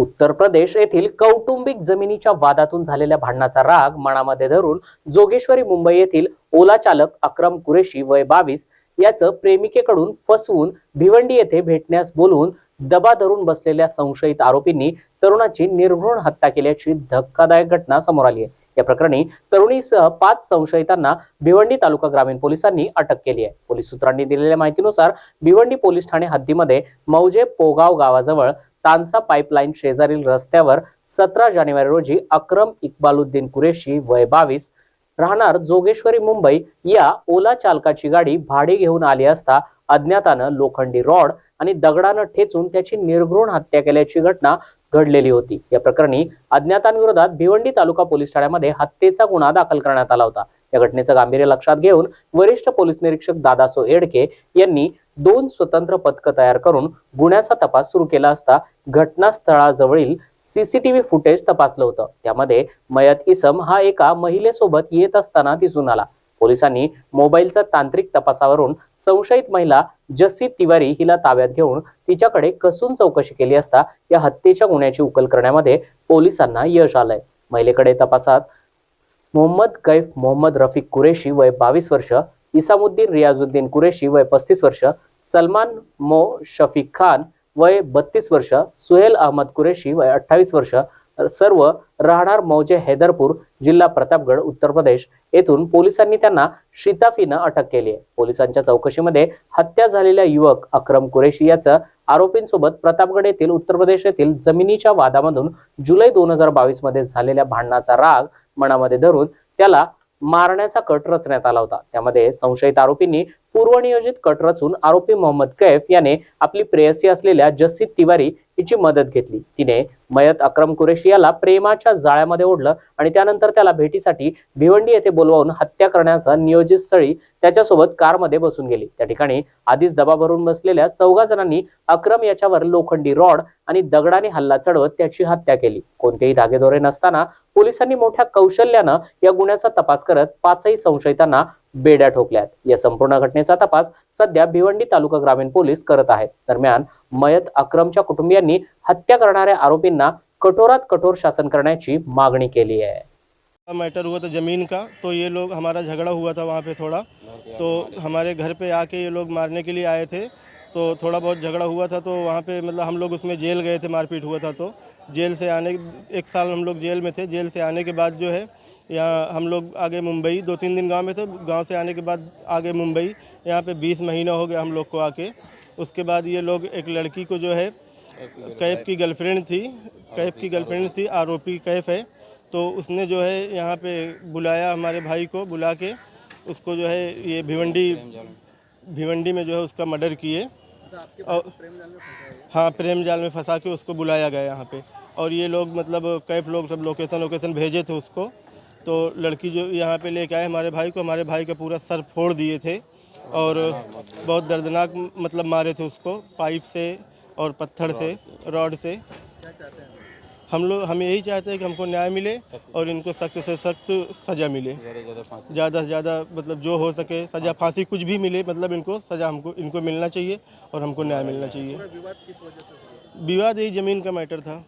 उत्तर प्रदेश येथील कौटुंबिक जमिनीच्या वादातून झालेल्या भांडणाचा राग मनामध्ये धरून जोगेश्वरी मुंबई येथील ओला चालक अक्रम कुरेशी वय बावीस याचं प्रेमिकेकडून फसवून भिवंडी येथे भेटण्यास बोलवून दबा धरून बसलेल्या संशयित आरोपींनी तरुणाची निर्घृण हत्या केल्याची धक्कादायक घटना समोर आली आहे. या प्रकरणी तरुणीसह पाच संशयितांना भिवंडी तालुका ग्रामीण पोलिसांनी अटक केली आहे. पोलीस सूत्रांनी दिलेल्या माहितीनुसार भिवंडी पोलीस ठाणे हद्दीमध्ये मौजे पोगाव गावाजवळ तानसा पाईपलाईन शेजारील रस्त्यावर सतरा जानेवारी रोजी अक्रम इक्बालुद्दीन कुरेशी वय बावीस राहणार जोगेश्वरी मुंबई या ओला चालकाची गाडी भाडे घेऊन आली असता अज्ञातानं लोखंडी रॉड आणि दगडानं ठेचून त्याची निर्घृण हत्या केल्याची घटना घडलेली होती. या प्रकरणी अज्ञातांविरोधात भिवंडी तालुका पोलीस ठाण्यामध्ये हत्येचा गुन्हा दाखल करण्यात आला होता. या घटनेचं गांभीर्य लक्षात घेऊन वरिष्ठ पोलीस निरीक्षक दादासो एडके यांनी दोन स्वतंत्र पथकं तयार करून गुन्ह्याचा तपास सुरू केला असता घटनास्थळाजवळील सीसीटीव्ही फुटेज तपासलं होतं. त्यामध्ये मयत इसम हा एका महिलेसोबत येत असताना दिसून आला. पोलिसांनी मोबाईलच्या तांत्रिक तपासावरून संशयित महिला जस्सी तिवारी हिला ताब्यात घेऊन तिच्याकडे कसून चौकशी केली असता या हत्येच्या गुन्ह्याची उकल करण्यामध्ये पोलिसांना यश आलंय. महिलेकडे तपासात मोहम्मद कैफ मोहम्मद रफिक कुरेशी वय बावीस वर्ष इसामुद्दीन रियाजुद्दीन कुरेशी वय पस्तीस वर्ष सलमान मो शफीक खान वय बत्तीस वर्ष सुहेल अहमद कुरेशी वय अठ्ठावीस वर्ष सर्व राहणार मौजे हैदरपूर जिल्हा प्रतापगड उत्तर प्रदेश. येथून पोलिसांनी त्यांना शिताफीनं अटक केली आहे. पोलिसांच्या चौकशीमध्ये हत्या झालेल्या युवक अक्रम कुरेशी याचं आरोपींसोबत प्रतापगड येथील उत्तर प्रदेश येथील जमिनीच्या वादामधून जुलै दोन हजार बावीसमध्ये झालेल्या भांडणाचा राग मनामध्ये धरून त्याला मारण्याचा कट रचण्यात आला होता. त्यामध्ये संशयित आरोपींनी पूर्वनियोजित कट रचून आरोपी मोहम्मद कैफ याने आपली प्रेयसी असलेल्या जस्सीत तिवारी हिची मदत घेतली. तिने मयत अक्रम कुरेशी याला प्रेमाच्या जाळ्यामध्ये ओढलं आणि त्यानंतर त्याला भेटीसाठी भिवंडी येथे बोलवून हत्या करण्याचा नियोजित स्थळी त्याच्यासोबत कारमध्ये बसून गेली. त्या ठिकाणी आधीच दबा भरून बसलेल्या चौघा जणांनी अक्रम याच्यावर लोखंडी रॉड आणि दगडाने हल्ला चढवत त्याची हत्या केली. कोणतेही धागेदोरे नसताना पोलिसांनी मोठ्या कौशल्यानं या गुन्ह्याचा तपास करत पाचही संशयितांना बेड्या ठोकल्यात. या संपूर्ण घटनेचा तपास सध्या भिवंडी तालुका ग्रामीण पोलीस करत आहेत. दरम्यान मयत अक्रमच्या कुटुंबियांनी हत्या करणाऱ्या आरोपींना कठोरात कठोर शासन करण्याची मागणी केली आहे. मैटर हुआ था ज़मीन का तो ये लोग हमारा झगड़ा हुआ था वहाँ पे थोड़ा। तो हमारे घर पे आके ये लोग मारने के लिए आए थे। तो थोड़ा बहुत झगड़ा हुआ था तो वहाँ पे मतलब हम लोग उसमें जेल गए थे, मारपीट हुआ था तो। जेल से आने, एक साल हम लोग जेल में थे। जेल से आने के बाद जो है, यहाँ हम लोग आगे मुंबई, दो तीन दिन गाँव में थे। गाँव से आने के बाद आगे मुंबई, यहाँ पे बीस महीना हो गया हम लोग को आके। उसके बाद ये लोग एक लड़की को जो है, कैफ की गर्लफ्रेंड थी, कैफ की गर्लफ्रेंड थी, आरोपी कैफ है। तो उसने जो है, यहाँ पे बुलाया हमारे भाई को, बुला के उसको जो है, ये भिवंडी भिवंडी में जो है उसका मर्डर किए। और हाँ? प्रेम जाल में फंसा के उसको बुलाया गया यहाँ पे। और ये लोग मतलब कैफ लोग सब लोकेशन लोकेशन भेजे थे उसको। तो लड़की जो यहाँ पे लेके आए हमारे भाई को हमारे भाई का पूरा सर फोड़ दिए थे और बहुत दर्दनाक मतलब मारे थे उसको पाइप से और पत्थर से रॉड से। हम लोग, हम यही चाहते हैं कि हमको न्याय मिले और इनको सख्त से सख्त सज़ा मिले। ज़्यादा से ज़्यादा मतलब जो हो सके सज़ा फांसी कुछ भी मिले मतलब इनको सज़ा हमको, इनको मिलना चाहिए और हमको न्याय मिलना चाहिए। विवाद यही ज़मीन का मैटर था।